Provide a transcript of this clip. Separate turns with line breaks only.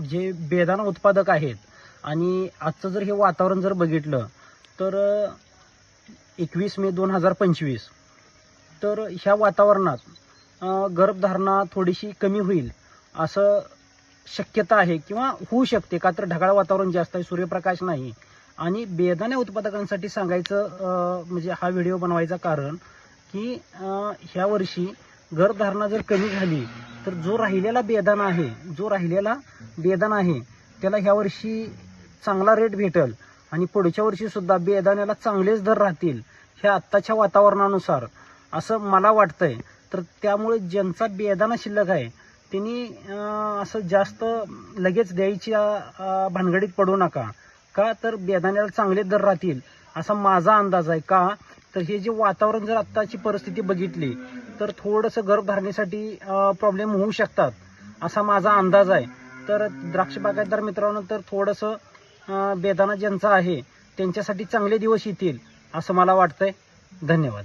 जे बेदाना उत्पादक आहेत आणि आजचं जर हे वातावरण जर बघितलं तर एकवीस मे दोन हजार पंचवीस तर ह्या वातावरणात गर्भधारणा थोडीशी कमी होईल असं शक्यता आहे किंवा होऊ शकते. का तर ढगाळ वातावरण जास्त आहे सूर्यप्रकाश नाही. आणि बेदाण्या उत्पादकांसाठी सांगायचं म्हणजे हा व्हिडिओ बनवायचं कारण की ह्या वर्षी गर्भधारणा जर कमी झाली तर जो राहिलेला बेदाना आहे जो राहिलेला बेदाना आहे त्याला ह्या वर्षी चांगला रेट भेटल. आणि पुढच्या वर्षी सुद्धा बेदाण्याला चांगलेच दर राहतील हे आत्ताच्या वातावरणानुसार. असं मला वाटतंय. तर त्यामुळे ज्यांचा बेदाना शिल्लक आहे त्यांनी असं जास्त लगेच द्यायच्या भानगडीत पडू नका. का तर बेदाण्याला चांगले दर राहतील असा माझा अंदाज आहे. का? तर हे जे वातावरण जर आत्ताची परिस्थिती बघितली तर थोडंसं गर्भधारणेसाठी प्रॉब्लेम होऊ शकतात असा माझा अंदाज आहे. तर द्राक्ष बागायतदार मित्रांनो तर थोडंसं बेदाना ज्यांचं ज्यांचा आहे त्यांच्यासाठी चांगले दिवस येतील असं मला वाटतंय. धन्यवाद.